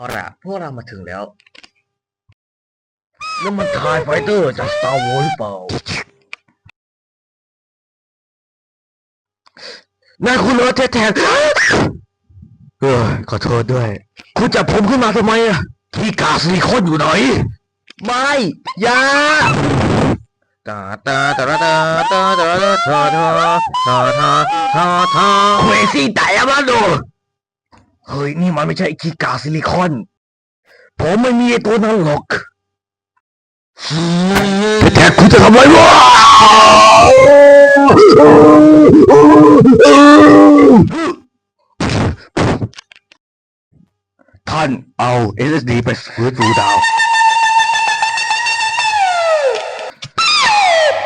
เอาละพวกเรามาถึงแล้วแล้วมันทายไฟเตอร์จาก Star Wars หรือเปล่า นายคุณเออแท้ๆเออขอโทษด้วย คุณจับผมขึ้นมาทำไมอะที่กาซิลิคอนอยู่ไหน ไม่อย่าตาตาตาตาตาตาตาตาตาตาตาตาตาเวซี่แต่มาดู เฮ้ยนี่มันไม่ใช่คีกาซิลิคอน ผมไม่มีไอ้ตัวนั้นหรอกแท้คุณจะทำอะไรวะท่านเอา SSD ไปฟื้นฟูดาว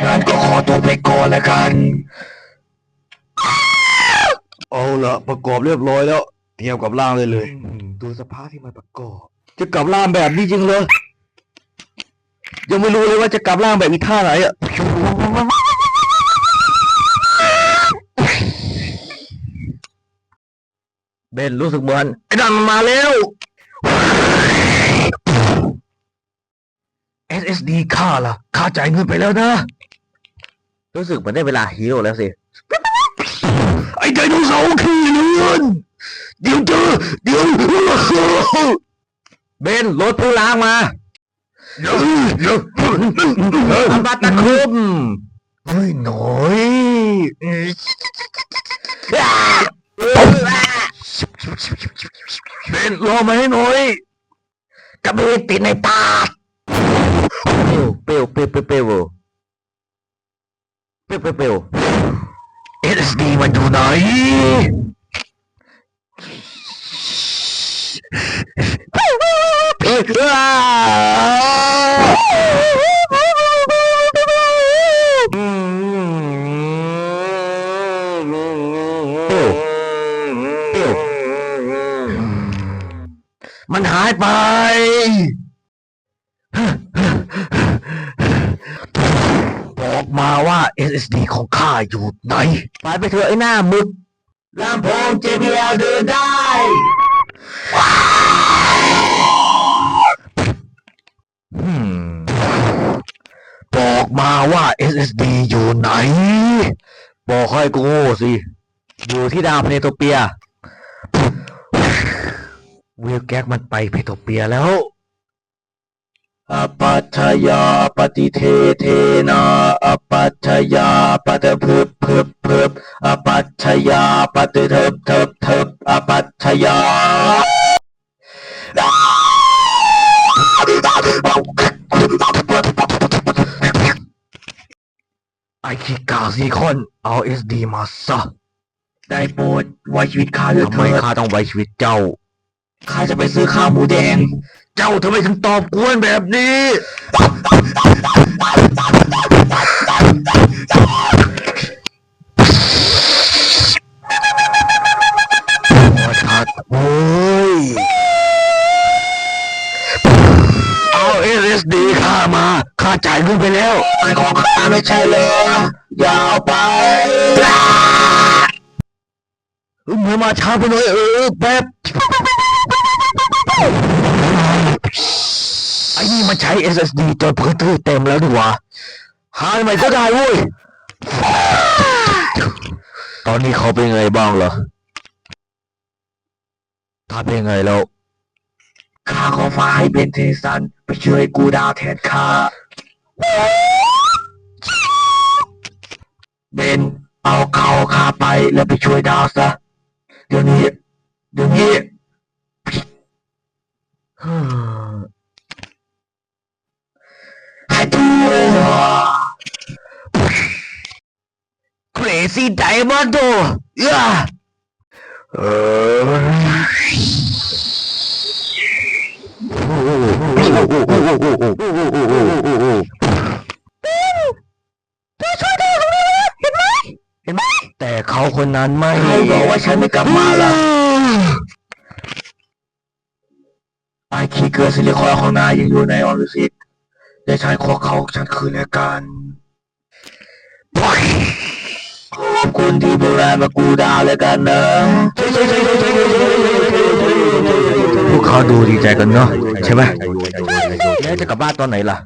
งั้นก็ขอตัวไปก่อนแล้วกัน เอาละประกอบเรียบร้อยแล้ว เทียบกับร่างเลยเลยดูสภาพที่มันประกอบ จะกลับร่างแบบนี้จริงเลย ยังไม่รู้เลยว่าจะกลับร่างแบบอีท่าไหนอะเบนรู้สึกเหมือนไอ้ดันมันมาแล้ว SSD ค่าล่ะค่าจ่ายเงินไปแล้วนะ รู้สึกเหมือนได้เวลาฮีโร่แล้วสิ ไอ้ไดโนเสาร์ขี้เลือน เดี๋ยวเจอเดี๋ยวเบนรถผู้ล้างมาเดี๋าบัตตะคุมเฮ้ยหน่อยเบนรอมาให้หน่อยกระเบนติดในตาเปลวเปลวเปลวเปลวเปลวเปลวเอสดีมันอยู่ไหน มันหายไปบอกมาว่า SSD ของข้าอยู่ไหน ไปไปเถอะไอ้หน้ามึกลำโพง JBL เดินได้ อืมบอก มาว่า SSD อยู่ไหน บอกให้กูโง่สิ อยู่ที่ดาวเพลโตเปียเวลแก๊กมันไปเพโตเปียแล้วอปัตถยาปฏิเทเทนาอปัตถยาปฏิเพิบเพิบเพิบอปัตถยาปฏิเทิบเทิบเทิบอปัตถยา ไอคิกาซีคอนเอาเอสดีมาซะ ได้โปรดไว้ชีวิตข้าด้วยเถิดทำไมข้าต้องไว้ชีวิตเจ้า ข้าจะไปซื้อข้าวหมูแดง เจ้าทำไมถึงตอบกวนแบบนี้ SSD ข้ามาข้าจ่ายเงินไปแล้วไอ้ของข้าไม่ใช่เลยอย่าเอาไปเมื่อมาช้าไปหน่อยเออแป๊บไอ้นี่มันใช้ SSD จนพื้นที่เต็มแล้วดีกว่าหายใหม่ก็ได้เว้ยตอนนี้เขาเป็นไงบ้างเหรอ ถ้าเป็นไงแล้ว ข้าขอฟ้าให้เบนเทสันไปช่วยกูดาวแทนข้าเบนเอาเขาข้าไปแล้วไปช่วยดาวซะ เดี๋ยวนี้ เดี๋ยวนี้ให้ดูเครซี่ไดมอนด์เอ้อเออ เห็นไหมแต่ เขาคนนั้นไม่ใครบอกว่าฉันไม่กลับมาล่ะไอคีเกอร์ซิลิคอนของนายยังอยู่ในออฟฟิศได้ใช้ขอเขาฉันคืนแล้วกันอบคุณที่พวกนายมากูดาวแล้วกันนะพวกเขาดูดีใจกันเนาะใช่ไหมแล้วจะกลับบ้านตอนไหนล่ะ